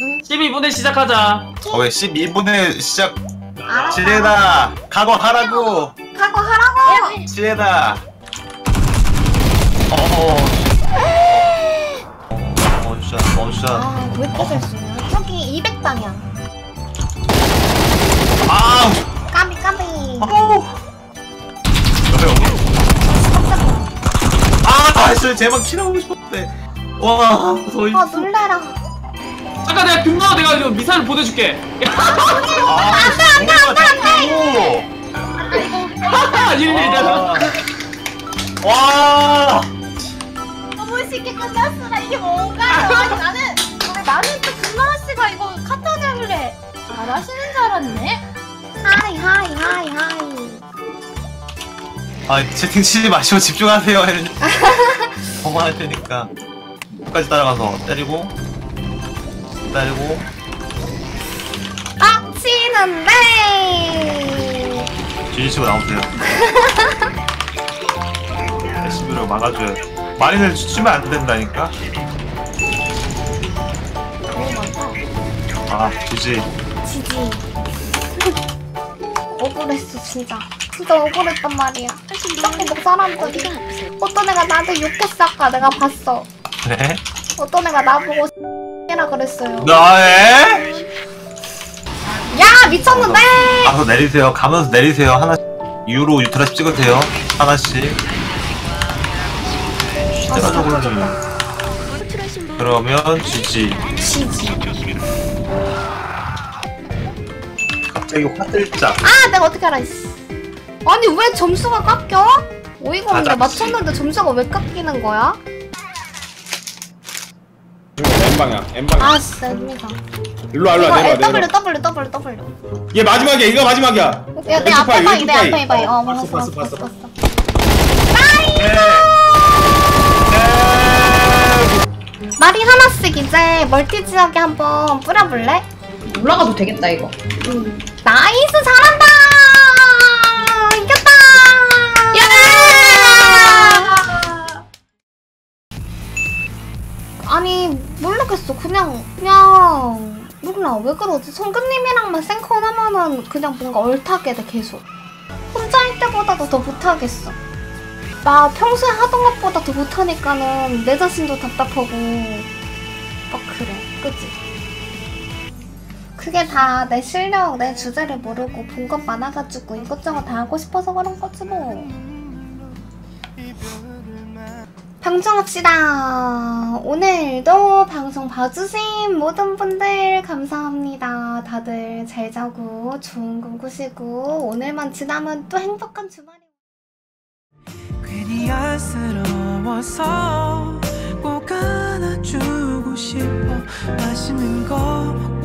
12분에 시작하자. 어, 왜 12분에 시작. 지혜다 각오하라고 각오하라고. 지혜다 어어 어 진짜 어 진짜 아, 왜 이렇게 잘 쏘냐? 저기 200방향. 아우 까비 까비. 아우 깜짝이야. 아 나이스 제발 킬하고 싶었는데 와 거의 아 놀래라. 잠깐 내가 미사일 보내줄게. 안돼 안돼 안돼 하하 일일이다. 와 너무 쉽게 끝났으나 이게 뭔가요? 아니, 나는 나는 또 금나라 씨가 이거 카타니 하길래 잘하시는 줄 알았네. 하이 하이 하이 하이. 아 채팅 치지 마시고 집중하세요 어머할 테니까 끝까지 따라가서 때리고 때리고 빡치는데. 뒤지치고 나오세요 SB를 막아줘요 마린을 치면 안 된다니까. 아 굳이 지지. 억울했어 진짜. 진짜 억울했단 말이야. 자꾸 막 사람들이 어떤 애가 나한테 욕했어 아까 내가 봤어. 그래? 어떤 애가 나보고 이라 그랬어요. 너에? 야 미쳤는데. 가서 내리세요 가면서 내리세요 하나씩 유로 유트라씩 찍으세요 하나씩 시대가적으로 좀 그러면 지지 지지. 갑자기 화들짝 아 내가 어떻게 알아 이씨. 아니 왜 점수가 깎여? 어이가 없네. 맞췄는데 점수가 왜 깎이는 거야? M 방향, M 방향. 아 진짜 의미가 일로 와, 일로 와, 내려와, W 내려와. W W W 얘 마지막이야, 이거 마지막이야. 야, 내 왼쪽 앞에 파이, 왼쪽 내 파이. 앞에 봐. 어, 봤어, 봤어, 봤어, 봤어, 봤어. 봤어. 네. 말이 하나씩 이제 멀티 지역에 한번 뿌려볼래? 올라가도 되겠다 이거. 응. 나이스 잘한다. 모르겠어. 그냥 그냥 몰라 왜 그러지? 성근님이랑만 생컨 하면은 그냥 뭔가 얼타게 돼 계속. 혼자일 때보다도 더 못하겠어. 나 평소에 하던 것보다 더 못하니까는 내 자신도 답답하고 막 그래 그치? 그게 다 내 실력, 내 주제를 모르고 본 것 많아가지고 이것저것 다 하고 싶어서 그런 거지 뭐 방송합시다. 오늘도 방송 봐주신 모든 분들 감사합니다. 다들 잘 자고 좋은 꿈 꾸시고 오늘만 지나면 또 행복한 주말이 괜히 안쓰러워서 꼭 안아주고 싶어 맛있는 거 시에